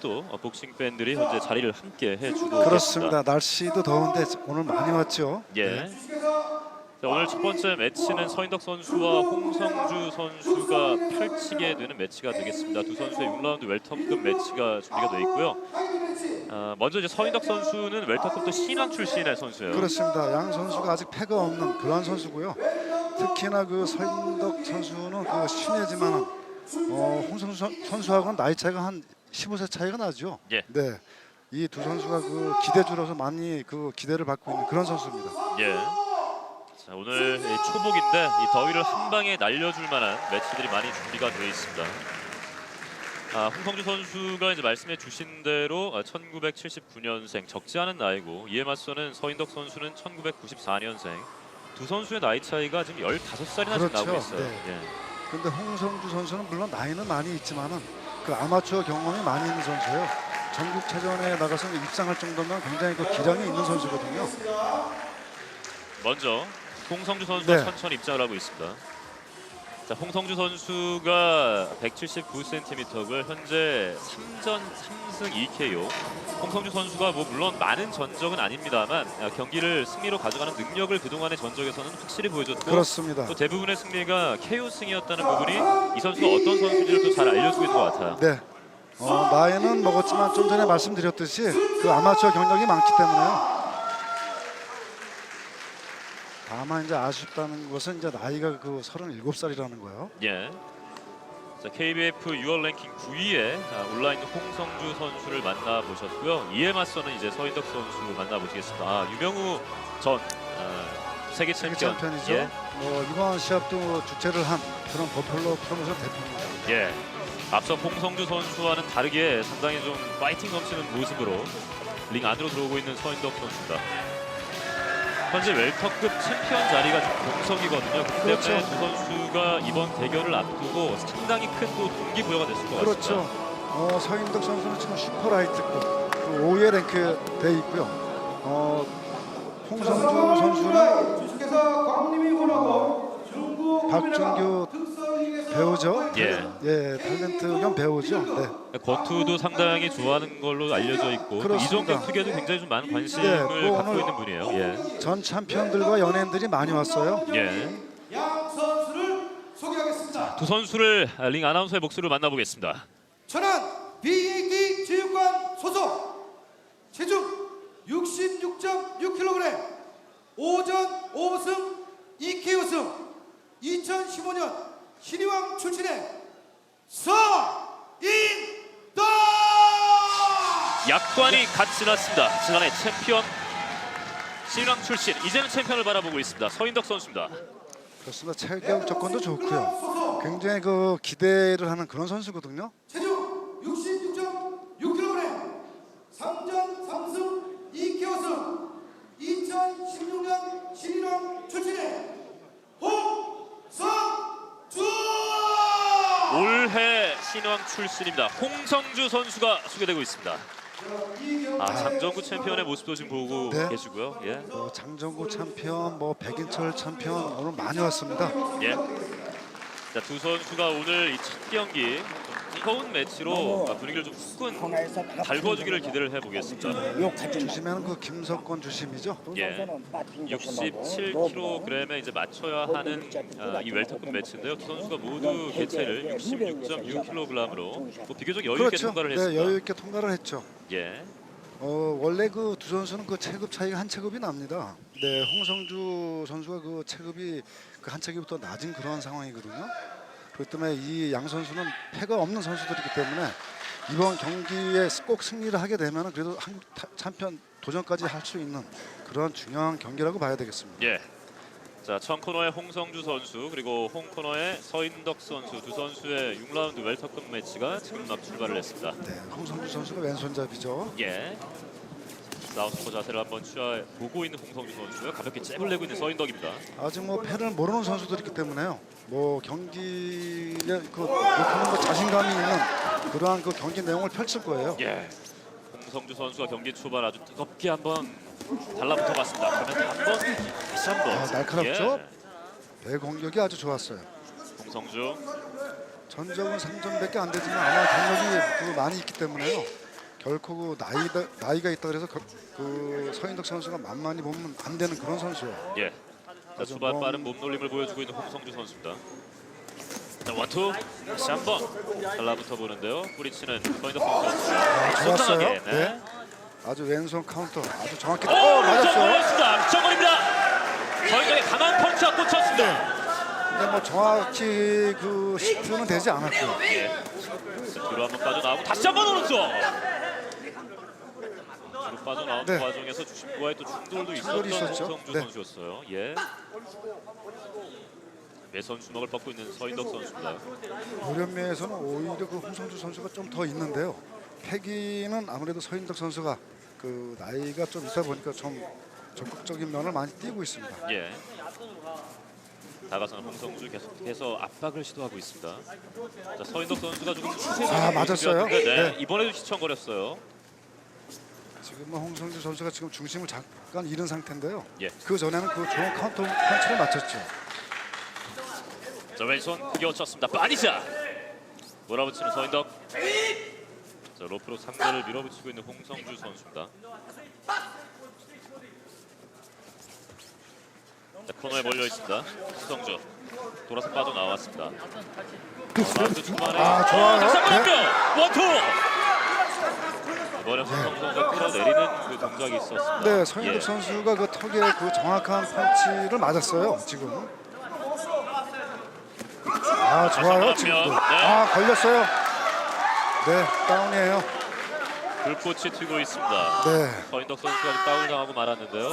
또 어, 복싱 팬들이 현재 자리를 함께 해주고 그렇습니다. 날씨도 더운데 오늘 많이 왔죠. 예. 자, 오늘 첫 번째 매치는 서인덕 선수와 홍성주 선수가 펼치게 되는 매치가 되겠습니다. 두 선수의 6라운드 웰터급 매치가 준비가 되어 있고요. 아, 먼저 이제 서인덕 선수는 웰터급도 신왕 출신의 선수예요. 그렇습니다. 양 선수가 아직 패가 없는 그러한 선수고요. 특히나 그 서인덕 선수는 그 신예지만 어, 홍성수 선- 선수하고는 나이 차이가 한 15세 차이가 나죠. 예. 네. 이 두 선수가 그 기대주로서 많이 그 기대를 받고 있는 그런 선수입니다. 예. 자, 오늘 이 초복인데 이 더위를 한 방에 날려줄 만한 매치들이 많이 준비가 되어 있습니다. 아, 홍성주 선수가 이제 말씀해 주신 대로 아, 1979년생 적지 않은 나이고 이에 맞서는 서인덕 선수는 1994년생 두 선수의 나이 차이가 지금 15살이나 지금 그렇죠. 나고 있어요. 네. 예. 그런데 홍성주 선수는 물론 나이는 많이 있지만은 그 아마추어 경험이 많이 있는 선수예요. 전국체전에 나가서 입상할 정도면 굉장히 그 기량이 있는 선수거든요. 먼저 홍성주 선수가 네. 천천히 입장을 하고 있습니다. 자, 홍성주 선수가 179cm고요. 현재 3전 3승 2KO. 홍성주 선수가 뭐 물론 많은 전적은 아닙니다만 아, 경기를 승리로 가져가는 능력을 그동안의 전적에서는 확실히 보여줬고 그렇습니다. 또 대부분의 승리가 KO 승이었다는 부분이 이 선수가 어떤 선수인지를 또 잘 알려주고 있는 것 같아요. 네. 어, 나이는 먹었지만 좀 전에 말씀드렸듯이 그 아마추어 경력이 많기 때문에요. 다만 이제 아쉽다는 것은 이제 나이가 그 37살이라는 거예요. 예. 자, KBF 6월 랭킹 9위에 올라 있는 홍성주 선수를 만나 보셨고요. 이에 맞서는 이제 서인덕 선수 만나 보시겠습니다. 아, 유명우 전 아, 세계 챔피언. 챔피언이죠. 예. 뭐 이번 시합도 주최를 한 그런 버펄로 프로모션 대표입니다. 예. 앞서 홍성주 선수와는 다르게 상당히 좀 파이팅 넘치는 모습으로 링 안으로 들어오고 있는 서인덕 선수입니다. 현재 웰터급 챔피언 자리가 좀 공석이거든요. 그렇기 때문에 그렇죠. 두 선수가 이번 대결을 앞두고 상당히 큰또 동기부여가 됐을 것 같습니다. 그렇죠. 어, 서인덕 선수는 지금 슈퍼라이트급 그 5위에 랭크돼 있고요. 어, 홍성주 선수는 주식회사 광림이 원하고 박준규 배우죠. 예. 예, 탤런트 겸 배우죠. 네. 권투도 상당히 좋아하는 걸로 알려져 있고 또. 이종격 투기에도 굉장히 좀 많은 관심을 네, 그거 갖고 오늘- 있는 분이에요. 예. 전 챔피언들과 연예인들이 많이 왔어요. 예. 양 선수를 소개하겠습니다. 두 선수를 링 아나운서의 목소리로 만나보겠습니다. 천안 BAD 체육관 소속 체중 66.6kg 5전 5승 2KO승 2015년 신의왕 출신의 서인덕 약관이 갓 지났습니다. 지난해 챔피언 신랑 출신 이제는 챔피언을 바라보고 있습니다. 서인덕 선수입니다. 그렇습니다. 체격 조건도 좋고요. 굉장히 그 기대를 하는 그런 선수거든요. 체중 66.6kg 3전 3승 2KO승 2016년 신인왕 출신의 홍성주 올해 신왕 출신입니다. 홍성주 선수가 소개되고 있습니다. 아 장정구 챔피언의 모습도 지금 보고 네. 계시고요. 예. 뭐 장정구 챔피언, 뭐 백인철 챔피언 오늘 많이 왔습니다. 예. 자, 두 선수가 오늘 이 첫 경기 좀 뜨거운 매치로 아, 분위기를 좀 후끈 달궈주기를 기대를 해보겠습니다. 주시면 그 김석권 주심이죠. 예. 67kg에 이제 맞춰야 하는 아, 이 웰터급 매치인데요. 두 선수가 모두 개체를 66.6kg으로 뭐 비교적 여유 있게 그렇죠. 통과를 네, 했습니다. 여유 있게 통과를 했죠. 예. 어, 원래 그 두 선수는 그 체급 차이가 한 체급이 납니다. 네, 홍성주 선수가 그 체급이 그 한 체급부터 낮은 그런 상황이거든요. 그렇기 때문에 이 양 선수는 패가 없는 선수들이기 때문에 이번 경기에 꼭 승리를 하게 되면 그래도 한국 타- 챔피언 도전까지 할 수 있는 그런 중요한 경기라고 봐야 되겠습니다. 예. 자, 청 코너의 홍성주 선수 그리고 홍 코너의 서인덕 선수 두 선수의 6라운드 웰터급 매치가 지금 막 출발을 했습니다. 네, 홍성주 선수가 왼손잡이죠. 예. 사우스포 자세를 한번 취해 보고 있는 홍성주 선수가 가볍게 잽을 내고 있는 서인덕입니다. 아직 뭐 패를 모르는 선수들이기 때문에요. 뭐 경기에 그 높이는 뭐 자신감이 있는 그러한 그 경기 내용을 펼칠 거예요. 예. 홍성주 선수가 경기 초반 아주 뜨겁게 한번 달라붙어 봤습니다. 그러면 한번 다시 한번 아, 날카롭죠? 예. 배 공격이 아주 좋았어요. 홍성주 전적은 3점밖에 안 되지만 아마 경력이 그 많이 있기 때문에요. 결코 그 나이가 나이가 있다 그래서 그, 그 서인덕 선수가 만만히 보면 안 되는 그런 선수예요. 예. 자, 초반 먼- 빠른 몸놀림을 보여주고 있는 홍성주 선수입니다. 자, 원투 다시 한번 달라붙어 보는데요. 뿌리치는 서인덕 선수. 아, 좋았어요. 선정하게, 네. 아주 왼손 카운터 아주 정확히 오, 어, 맞았어요. 정거입니다. 서인덕의 강한 펀치가 꽂혔습니다. 근데 뭐 정확히 그 시트는 되지 않았고요. 예. 자, 뒤로 한번 빠져나오고 다시 한번 오른쪽. 빠져나오는 네. 과정에서 주심과의 또 충돌도 있었던 충돌이 있었죠. 홍성주 네. 선수였어요. 예. 외선 주먹을 뻗고 있는 서인덕 선수입니다. 노련미에서는 오히려 그 홍성주 선수가 좀 더 있는데요. 패기는 아무래도 서인덕 선수가 그 나이가 좀 있다 보니까 좀 적극적인 면을 많이 띄고 있습니다. 예. 나가서는 홍성주 계속해서 압박을 시도하고 있습니다. 자, 서인덕 선수가 조금 추세적인 아, 맞았어요? 네. 네. 이번에도 시청거렸어요. 지금은 홍성주 선수가 지금 중심을 잠깐 잃은 상태인데요. 예. 그 전에는 그 좋은 카운터 펀치를 맞췄죠. 자 왼손 크게 얻쳤습니다. 빠니자 몰아붙이는 서인덕. 자 로프로 상대를 밀어붙이고 있는 홍성주 선수입니다. 자 코너에 몰려 있습니다. 홍성주 돌아서 빠져 나왔습니다. 라운드 초반에 아, 좋아요. 한번 네. 한 원투. 이번에 선수가 끌어내리는 그 동작이 있었습니다. 네, 서인덕 예. 선수가 그 턱에 그 정확한 펀치를 맞았어요. 지금. 아 좋아요 지금도. 네. 아 걸렸어요. 네 다운이에요. 불꽃이 튀고 있습니다. 네. 서인덕 선수가 아직 다운을 당하고 말았는데요.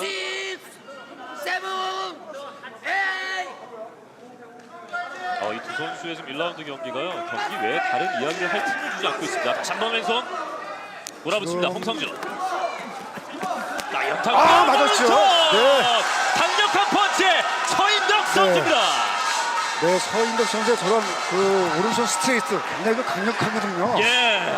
어, 이 두 선수의 지금 1라운드 경기가요. 경기 외에 다른 이야기를 할 틈을 주지 않고 있습니다. 다시 한번 왼손 몰아붙습니다. 지금- 홍성준. 자, 연타 아, 맞았죠. 네. 강력한 펀치 서인덕 선수입니다. 네 서인덕 선수의 저런 그 오른손 스트레이트 굉장히 그 강력하거든요. 예.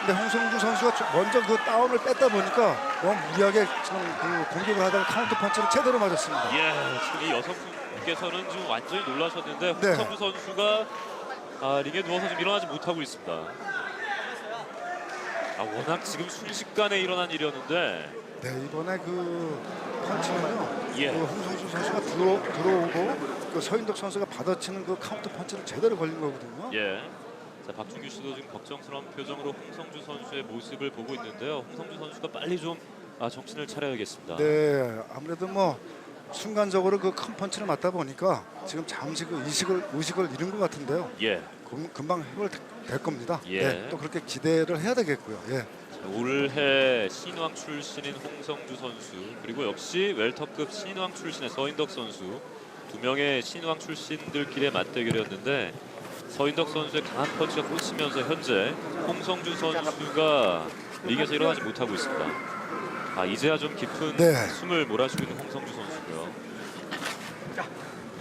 근데 홍성주 선수가 좀 먼저 그 다운을 뺐다 보니까 너무 무리하게 지금 그 공격을 하다가 카운터 펀치를 제대로 맞았습니다. 예. 지금 이 여성 분께서는 지금 완전히 놀라셨는데 네. 홍성주 선수가 아, 링에 누워서 지금 일어나지 못하고 있습니다. 아, 워낙 지금 순식간에 일어난 일이었는데 네 이번에 그 펀치는요. 예. 그 홍성주 선수가 들어 들어오고 그 서인덕 선수가 받아치는 그 카운터 펀치를 제대로 걸린 거거든요. 예. 자 박준규 씨도 지금 걱정스러운 표정으로 홍성주 선수의 모습을 보고 있는데요. 홍성주 선수가 빨리 좀 아, 정신을 차려야겠습니다. 네, 아무래도 뭐 순간적으로 그 큰 펀치를 맞다 보니까 지금 잠시 그 의식을 의식을 잃은 것 같은데요. 예. 금, 금방 회복될 겁니다. 예. 네, 또 그렇게 기대를 해야 되겠고요. 예. 자, 올해 신왕 출신인 홍성주 선수 그리고 역시 웰터급 신왕 출신의 서인덕 선수 두 명의 신왕 출신들끼리의 맞대결이었는데 서인덕 선수의 강한 펀치가 꽂히면서 현재 홍성주 선수가 링에서 일어나지 못하고 있습니다. 아 이제야 좀 깊은 네. 숨을 몰아쉬고 있는 홍성주 선수고요.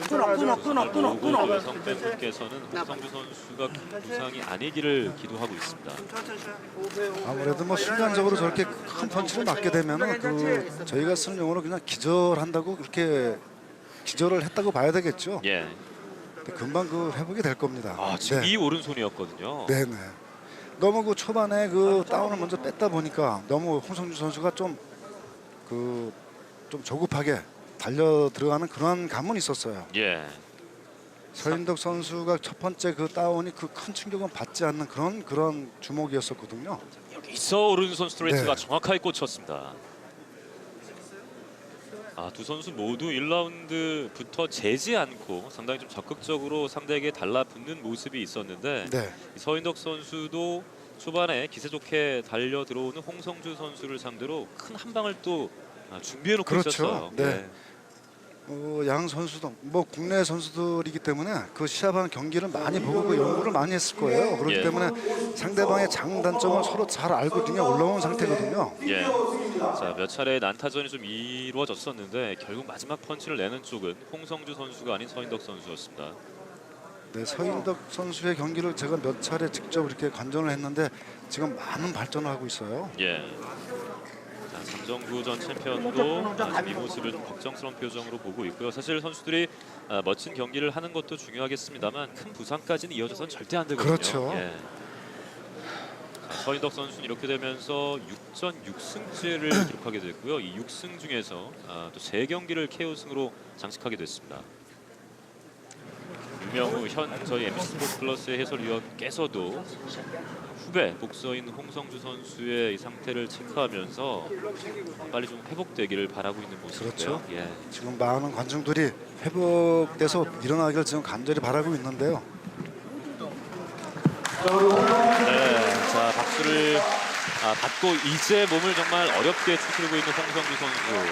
끊어 끊어 끊어 끊어 오고 끊어 그 여성 팬분께서는 홍성주 선수가 큰 부상이 아니기를 기도하고 있습니다. 아무래도 뭐 순간적으로 저렇게 큰 펀치를 맞게 되면은 그 저희가 쓰는 용어로 그냥 기절한다고 그렇게 기절을 했다고 봐야 되겠죠. 예. 근데 금방 그 회복이 될 겁니다. 아 지금 네. 이 오른손이었거든요. 네, 네. 너무 그 초반에 그 다운을 먼저 뺐다 보니까 너무 홍성주 선수가 좀 그 좀 조급하게 달려 들어가는 그런 감은 있었어요. 예. 서인덕 선수가 첫 번째 그 다운이 그 큰 충격은 받지 않는 그런 그런 주목이었었거든요. 여기서 오른 손 스트레이트가 네. 정확하게 꽂혔습니다. 아, 두 선수 모두 1라운드부터 재지 않고 상당히 좀 적극적으로 상대에게 달라붙는 모습이 있었는데 네, 이 서인덕 선수도 초반에 기세 좋게 달려 들어오는 홍성주 선수를 상대로 큰 한 방을 또 아, 준비해 놓고 그렇죠. 있었어요. 네. 어, 양 선수도 뭐 국내 선수들이기 때문에 그 시합하는 경기를 많이 보고 그 연구를 많이 했을 거예요. 그렇기 예. 때문에 상대방의 장단점을 서로 잘 알고 등에 올라온 상태거든요. 예. 자, 몇 차례 난타전이 좀 이루어졌었는데 결국 마지막 펀치를 내는 쪽은 홍성주 선수가 아닌 서인덕 선수였습니다. 네, 서인덕 선수의 경기를 제가 몇 차례 직접 이렇게 관전을 했는데 지금 많은 발전을 하고 있어요. 예. 자, 삼성구전 챔피언도 아, 이 모습을 좀 걱정스러운 표정으로 보고 있고요. 사실 선수들이 아, 멋진 경기를 하는 것도 중요하겠습니다만 큰 부상까지는 이어져서는 절대 안 되거든요. 그렇죠. 예. 서인덕 선수는 이렇게 되면서 6전 6승째를 기록하게 됐고요. 이 6승 중에서 아, 또 3경기를 KO승으로 장식하게 됐습니다. 유명우 현 저희 MC 스포츠 플러스의 해설위원께서도 후배 복서인 홍성주 선수의 이 상태를 체크하면서 빨리 좀 회복되기를 바라고 있는 모습이고요. 그렇죠. 예. 지금 많은 관중들이 회복돼서 일어나기를 지금 간절히 바라고 있는데요. 네, 자 박수를 아, 받고 이제 몸을 정말 어렵게 추스르고 있는 홍성주 선수.